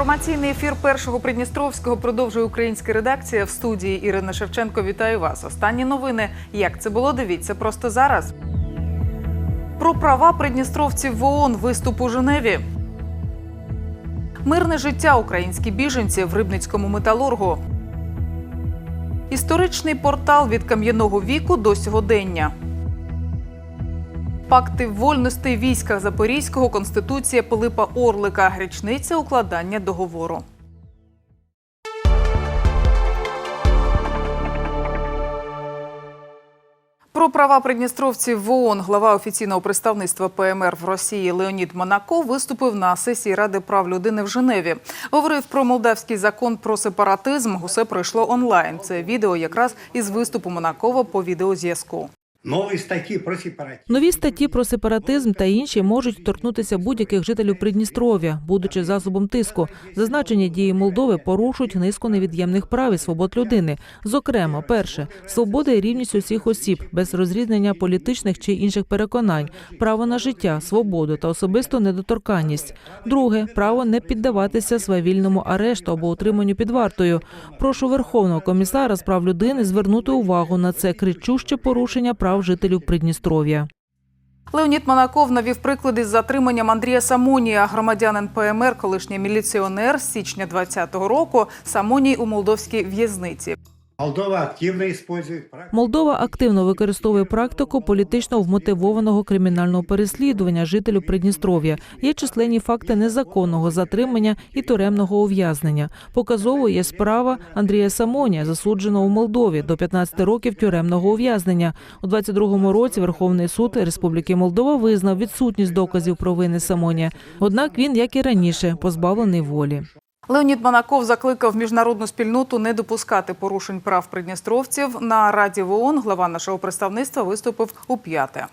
Інформаційний ефір першого Придністровського продовжує українська редакція в студії Ірина Шевченко. Вітаю вас. Останні новини. Як це було? Дивіться просто зараз. Про права придністровців в ООН виступ у Женеві. Мирне життя українські біженці в рибницькому металургу. Історичний портал від кам'яного віку до сьогодення. Пакти вольностей війська Запорізького Конституція Пилипа Орлика. Річниця укладання договору. Про права придністровців в ООН глава офіційного представництва ПМР в Росії Леонід Монако виступив на сесії Ради прав людини в Женеві. Говорив про молдавський закон про сепаратизм. Усе пройшло онлайн. Це відео якраз із виступу Монакова по відеозв'язку. Нові статті про сепаратизм. Нові статті про сепаратизм та інші можуть торкнутися будь-яких жителів Придністров'я, будучи засобом тиску. Зазначені дії Молдови порушують низку невід'ємних прав і свобод людини. Зокрема, перше свобода і рівність усіх осіб без розрізнення політичних чи інших переконань, право на життя, свободу та особисту недоторканність. Друге право не піддаватися свавільному арешту або утриманню під вартою. Прошу Верховного комісара з прав людини звернути увагу на це кричуще порушення прав жителів Придністров'я. Леонід Монаков навів приклади з затриманням Андрія Самонія, громадянин ПМР, колишній міліціонер з січня 2020 року. Самоній у молдовській в'язниці. Молдова активно практику. Молдова активно використовує практику політично вмотивованого кримінального переслідування жителів Придністров'я. Є численні факти незаконного затримання і тюремного ув'язнення. Показовою є справа Андрія Самонія, засудженого у Молдові до 15 років тюремного ув'язнення. У 22-му році Верховний суд Республіки Молдова визнав відсутність доказів про вини Самонія. Однак він, як і раніше, позбавлений волі. Леонід Монаков закликав міжнародну спільноту не допускати порушень прав придністровців. На Раді в ООН глава нашого представництва виступив у п'яте.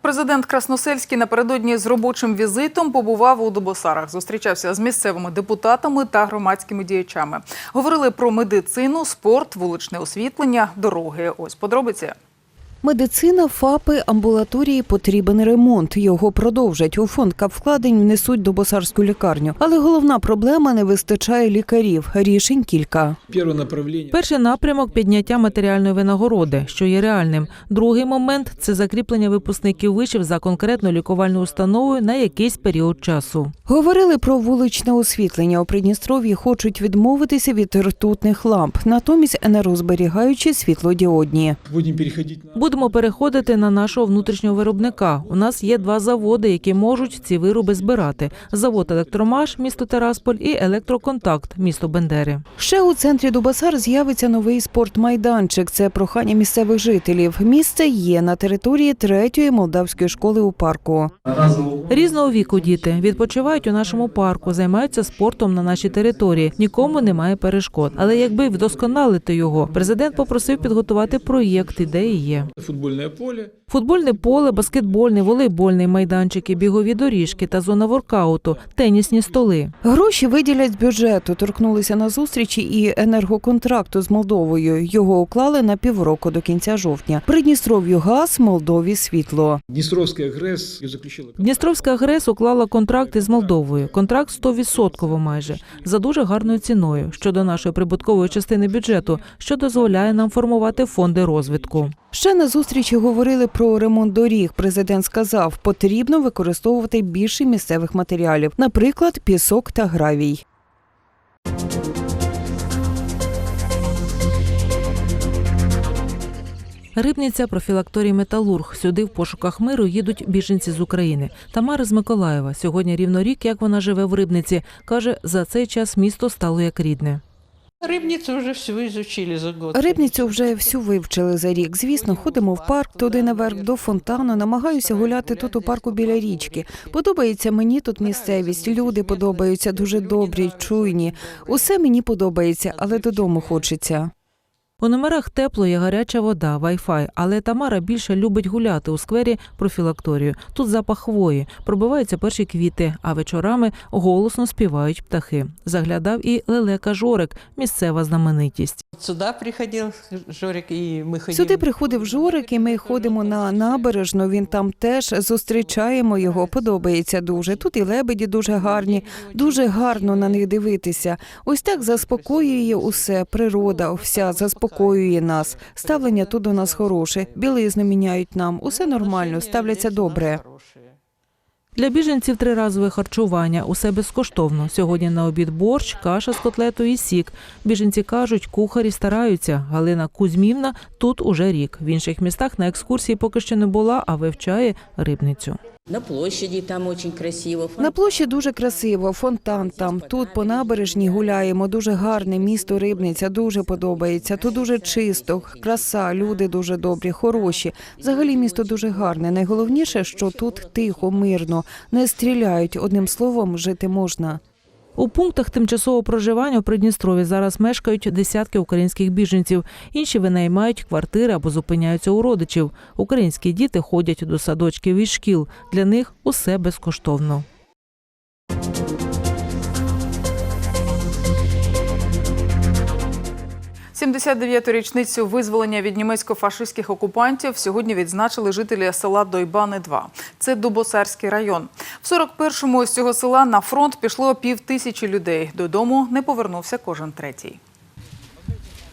Президент Красносельський напередодні з робочим візитом побував у Дубосарах. Зустрічався з місцевими депутатами та громадськими діячами. Говорили про медицину, спорт, вуличне освітлення, дороги. Ось подробиці. Медицина, ФАПи, амбулаторії потрібен ремонт. Його продовжать. У фонд капвкладень внесуть до босарську лікарню. Але головна проблема не вистачає лікарів. Рішень кілька. Первое. Перший напрямок підняття матеріальної винагороди, що є реальним. Другий момент це закріплення випускників вишів за конкретною лікувальною установою на якийсь період часу. Говорили про вуличне освітлення. У Придністров'ї хочуть відмовитися від ртутних ламп, натомість енергозберігаючі світлодіодні. Будем переходить на... Будемо переходити на нашого внутрішнього виробника. У нас є два заводи, які можуть ці вироби збирати: завод Електромаш, місто Терасполь, і Електроконтакт, місто Бендери. Ще у центрі Дубасар з'явиться новий спортмайданчик. Це прохання місцевих жителів. Місце є на території третьої молдавської школи у парку. Різного віку діти відпочивають у нашому парку, займаються спортом на нашій території. Нікому немає перешкод. Але якби вдосконалити його, президент попросив підготувати проєкт, ідеї є. Футбольное поле. Футбольне поле, баскетбольний, волейбольний майданчики, бігові доріжки та зона воркауту, тенісні столи. Гроші виділять з бюджету. Торкнулися на зустрічі і енергоконтракту з Молдовою. Його уклали на півроку до кінця жовтня. Придністров'ю газ, Молдові світло. Днестровская ГРЭС ее заключила. Дністровська ГРЕС уклала контракт із Молдовою. Контракт 100% майже за дуже гарною ціною щодо нашої прибуткової частини бюджету, що дозволяє нам формувати фонди розвитку. Ще на зустрічі говорили про ремонт доріг. Президент сказав, потрібно використовувати більше місцевих матеріалів, наприклад, пісок та гравій. Рибниця профілакторій Металург. Сюди в пошуках миру їдуть біженці з України. Тамара з Миколаєва. Сьогодні рівно рік, як вона живе в Рибниці. Каже, за цей час місто стало як рідне. Рыбницу вже всю изучили за год. Рибницю вже всю вивчили за рік. Звісно, ходимо в парк, туди наверх до фонтану. Намагаюся гуляти тут у парку біля річки. Подобається мені тут місцевість. Люди подобаються дуже добрі, чуйні. Усе мені подобається, але додому хочеться. У номерах тепло є гаряча вода, вай-фай, але Тамара більше любить гуляти у сквері профілакторію. Тут запах хвої, пробиваються перші квіти, а вечорами голосно співають птахи. Заглядав і лелека Жорик, місцева знаменитість. Сюда приходил Жорик, и мы ходили. Сюди приходив Жорик, і ми ходимо на набережну. Він там теж зустрічаємо його. Подобається дуже. Тут і лебеді дуже гарні, дуже гарно на них дивитися. Ось так заспокоює усе. Природа вся заспокоює нас. Ставлення тут у нас хороше. Білизну міняють нам. Усе нормально, ставляться добре. Для біженців триразове харчування усе безкоштовно. Сьогодні на обід борщ, каша з котлетою і сік. Біженці кажуть, кухарі стараються. Галина Кузьмівна тут уже рік. В інших містах на екскурсії поки що не була, а вивчає рибницю. На площаді там очень красиво. На площі дуже красиво, фонтан там. Тут по набережні гуляємо. Дуже гарне місто Рибниця, дуже подобається. Тут дуже чисто, краса, люди дуже добрі, хороші. Взагалі місто дуже гарне. Найголовніше, що тут тихо, мирно, не стріляють. Одним словом, жити можна. У пунктах тимчасового проживання у Придністрові зараз мешкають десятки українських біженців. Інші винаймають квартири або зупиняються у родичів. Українські діти ходять до садочків і шкіл. Для них усе безкоштовно. – 79-ту річницю визволення від німецько-фашистських окупантів сьогодні відзначили жителі села Дойбани-2. Це Дубосарський район. В 41-му з цього села на фронт пішло пів тисячі людей. Додому не повернувся кожен третій.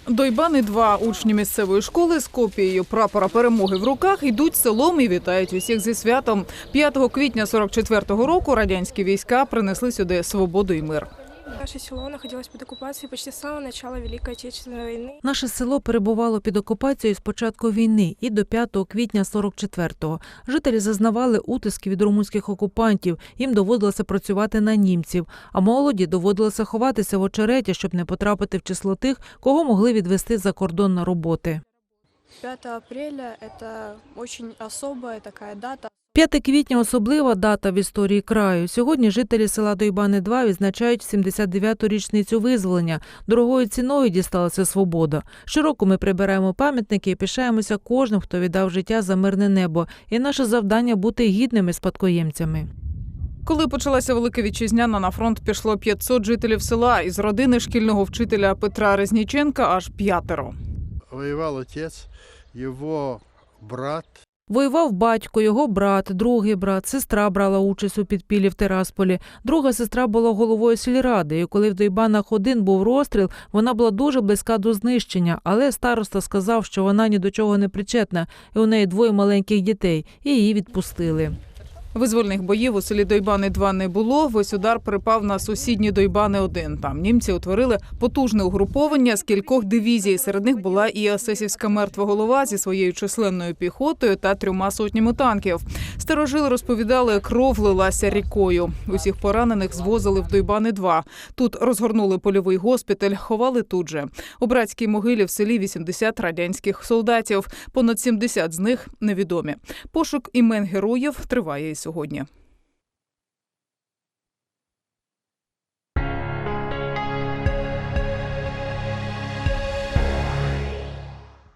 Дойбани 2 учні місцевої школи з копією прапора перемоги в руках йдуть селом і вітають усіх зі святом. 5 квітня 44-го року радянські війська принесли сюди свободу і мир. Наше село находилось под оккупацией почти с самого начала Великой Отечественной войны. Наше село перебувало під окупацією з початку війни і до 5 квітня 44-го. Жителі зазнавали утисків від румунських окупантів. Їм доводилося працювати на німців, а молоді доводилося ховатися в очереті, щоб не потрапити в число тих, кого могли відвести за кордон на роботи. 5 апреля – это очень особая такая дата. 5 квітня особлива дата в історії краю. Сьогодні жителі села Дойбани 2 відзначають 79-ту річницю визволення. Дорогою ціною дісталася свобода. Щороку ми прибираємо пам'ятники і пишаємося кожним, хто віддав життя за мирне небо. І наше завдання бути гідними спадкоємцями. Коли почалася Велика Вітчизняна, на фронт пішло 500 жителів села. Із родини шкільного вчителя Петра Резніченка аж п'ятеро. воевал отец, его брат, Воював батько, його брат, другий брат, сестра брала участь у підпіллі в Тирасполі. Друга сестра була головою сільради. І коли в Дойбанах один був розстріл, вона була дуже близька до знищення. Але староста сказав, що вона ні до чого не причетна, і у неї двоє маленьких дітей, і її відпустили. Визвольних боїв у селі Дойбани 2 не було. Весь удар припав на сусідні Дойбани 1 Там німці утворили потужне угруповання з кількох дивізій. Серед них була і Асесівська мертва голова зі своєю численною піхотою та трьома сотнями танків. Старожили розповідали, кров лилася рікою. Усіх поранених звозили в Дойбани 2 Тут розгорнули польовий госпіталь, ховали тут же. У братській могилі в селі 80 радянських солдатів. Понад 70 з них невідомі. Пошук імен героїв триває і сьогодні.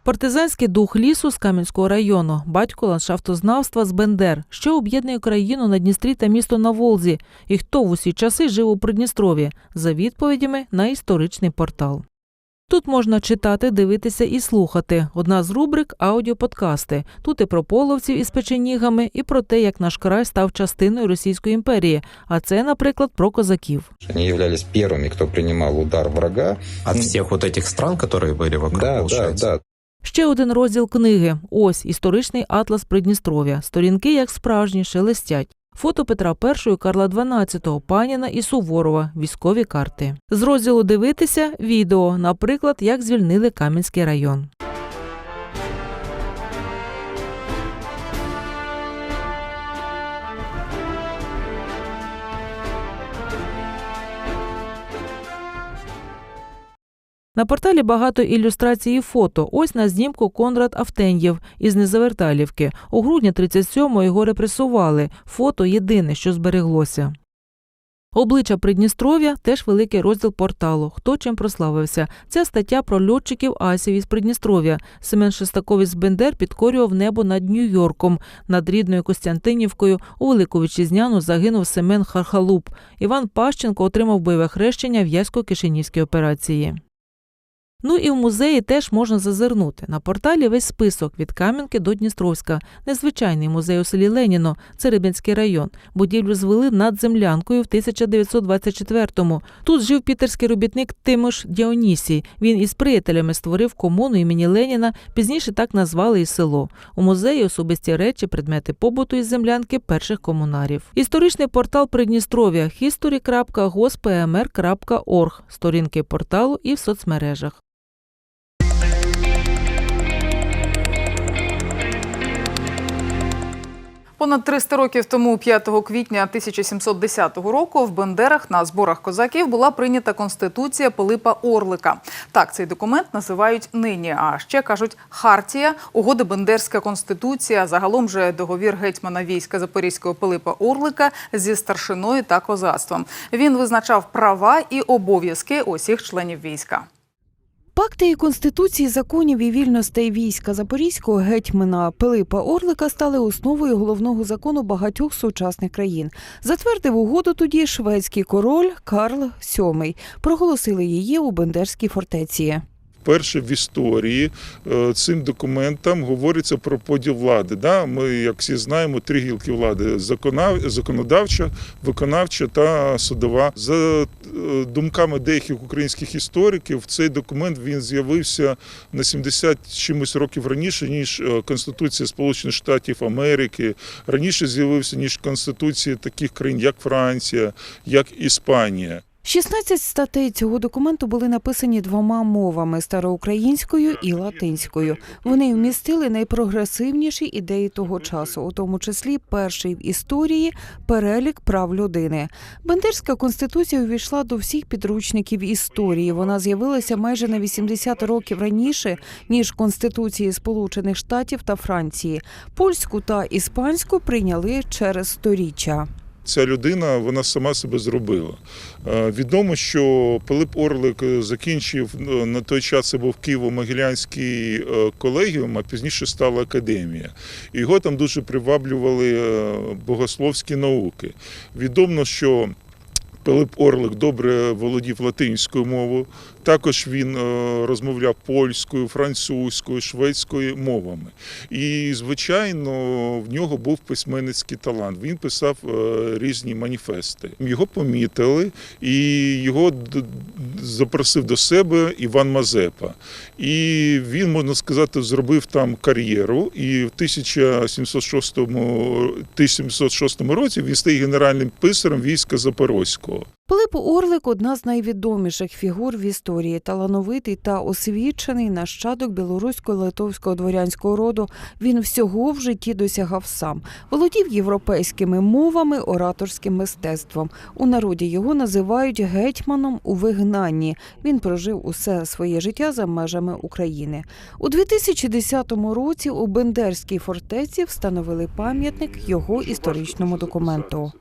Партизанський дух лісу з Кам'янського району, батько ландшафтознавства з Бендер, що об'єднує країну на Дністрі та місто на Волзі, і хто в усі часи жив у Придністров'ї, за відповідями на історичний портал. Тут можна читати, дивитися і слухати. Одна з рубрик аудіоподкасти. Тут і про половців із печенігами, і про те, як наш край став частиною Російської імперії. А це, наприклад, про козаків. Они являлись первыми, кто принимал удар врага. От Ну, всех вот этих стран, которые были вокруг, Да, да, получается. да. Ще один розділ книги. Ось історичний атлас Придністров'я. Сторінки, як справжні, шелестять. Фото Петра І, Карла XII, Паніна і Суворова, військові карти. З розділу дивитися відео, наприклад, як звільнили Кам'янський район. На порталі багато ілюстрацій і фото. Ось на знімку Конрад Автенєв із Незаверталівки. У грудні 37-го його репресували. Фото єдине, що збереглося. Обличчя Придністров'я теж великий розділ порталу. Хто чим прославився. Ця стаття про льотчиків асів із Придністров'я. Семен Шестаковець Бендер підкорював небо над Нью-Йорком. Над рідною Костянтинівкою у Велику Вітчизняну загинув Семен Хархалуп. Іван Пащенко отримав бойове хрещення в Ясько-Кишинівській операції. Ну і в музеї теж можна зазирнути. На порталі весь список від Кам'янки до Дністровська. Незвичайний музей у селі Леніно, Церебинський район. Будівлю звели над землянкою в 1924-му. Тут жив пітерський робітник Тимош Діонісій. Він із приятелями створив комуну імені Леніна. Пізніше так назвали і село. У музеї особисті речі, предмети побуту із землянки перших комунарів. Історичний портал Придністров'я history.gospmr.org. Сторінки порталу і в соцмережах. Понад 300 років тому, 5 квітня 1710 року, в Бендерах на зборах козаків була прийнята конституція Пилипа Орлика. Так цей документ називають нині. А ще кажуть Хартія, угода Бендерська конституція. Загалом же договір гетьмана війська Запорізького Пилипа Орлика зі старшиною та козацтвом. Він визначав права і обов'язки усіх членів війська. Пакти і конституції законів і вільностей війська Запорізького гетьмана Пилипа Орлика стали основою головного закону багатьох сучасних країн. Затвердив угоду тоді шведський король Карл VII. Проголосили її у Бендерській фортеці. Вперше в історії е, цим документом говориться про поділ влади. Да? Ми, як всі знаємо, три гілки влади: законодавча, виконавча та судова. За е, думками деяких українських істориків, цей документ він з'явився на 70 чимось років раніше, ніж е, Конституція Сполучених Штатів Америки. Раніше з'явився ніж Конституції таких країн, як Франція, як Іспанія. 16 статей цього документу були написані двома мовами староукраїнською і латинською. Вони вмістили найпрогресивніші ідеї того часу, у тому числі перший в історії перелік прав людини. Бендерська конституція увійшла до всіх підручників історії. Вона з'явилася майже на 80 років раніше ніж конституції Сполучених Штатів та Франції. Польську та іспанську прийняли через сторіччя. Ця людина вона сама себе зробила. Е, Відомо, що Пилип Орлик е, закінчив е, на той час це був Києво-Могилянський колегіум, а пізніше стала академія. Його там дуже приваблювали богословські науки. Відомо, що Пилип Орлик добре володів латинською мовою. Також він е, розмовляв польською, французькою, шведською мовами. І, звичайно, в нього був письменницький талант. Він писав е, різні маніфести. Його помітили, і його запросив до себе Іван Мазепа. І він, можна сказати, зробив там кар'єру. І в 1706, 1706 році він стає генеральним писарем війська Запорозького. Пилип Орлик одна з найвідоміших фігур в історії, талановитий та освічений нащадок білорусько-литовського дворянського роду. Він всього в житті досягав сам. Володів європейськими мовами, ораторським мистецтвом. У народі його називають гетьманом у вигнанні. Він прожив усе своє життя за межами України. У 2010 році у Бендерській фортеці встановили пам'ятник його історичному документу.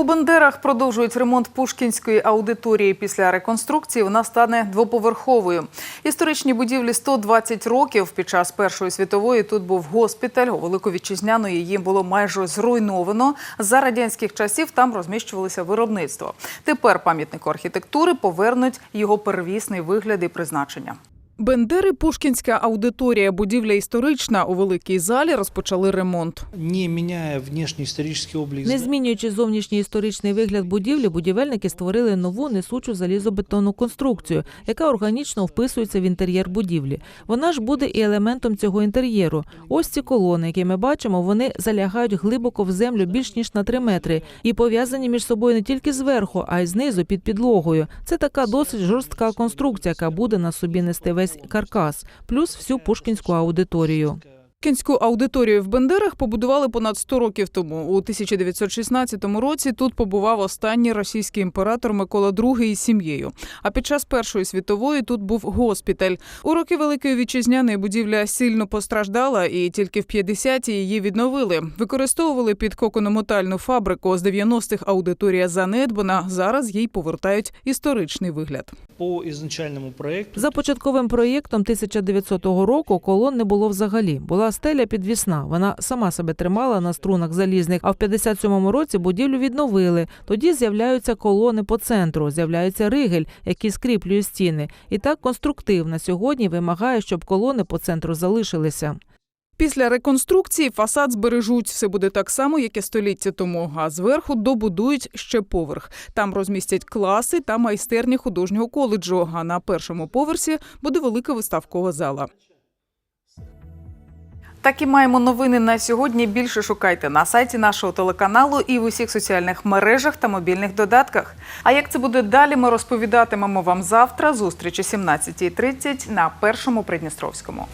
У Бендерах продовжують ремонт Пушкінської аудиторії. Після реконструкції вона стане двоповерховою. Історичній будівлі 120 років. Під час Першої світової тут був госпіталь. У Велику Вітчизняну її було майже зруйновано. За радянських часів там розміщувалося виробництво. Тепер пам'ятнику архітектури повернуть його первісний вигляд і призначення. Бендери Пушкінська аудиторія, будівля історична. У великій залі розпочали ремонт. Не меняя внешний исторический облик Не змінюючи зовнішній історичний вигляд будівлі, будівельники створили нову несучу залізобетонну конструкцію, яка органічно вписується в інтер'єр будівлі. Вона ж буде і елементом цього інтер'єру. Ось ці колони, які ми бачимо, вони залягають глибоко в землю більш ніж на 3 метри і пов'язані між собою не тільки зверху, а й знизу під підлогою. Це така досить жорстка конструкція, яка буде на собі нести весь каркас, плюс всю пушкінську аудиторію. Кінську аудиторію в Бендерах побудували понад 100 років тому. У 1916 році тут побував останній російський імператор Микола II із сім'єю. А під час Першої світової тут був госпіталь. У роки Великої вітчизняної будівля сильно постраждала, і тільки в 50-ті її відновили. Використовували під кокономотальну фабрику. З 90-х аудиторія занедбана. Зараз їй повертають історичний вигляд. по изначальному проекту За початковим проєктом 1900 року колон не було взагалі. Була стеля підвісна. Вона сама себе тримала на струнах залізних. А в 57-му році будівлю відновили. Тоді з'являються колони по центру, з'являється ригель, який скріплює стіни. І так конструктив на сьогодні вимагає, щоб колони по центру залишилися. Після реконструкції фасад збережуть. Все буде так само, як і століття тому. А зверху добудують ще поверх. Там розмістять класи та майстерні художнього коледжу. А на першому поверсі буде велика виставкова зала. Так і маємо новини на сьогодні. Більше шукайте на сайті нашого телеканалу і в усіх соціальних мережах та мобільних додатках. А як це буде далі, ми розповідатимемо вам завтра. Зустріч о 17.30 на першому Придністровському.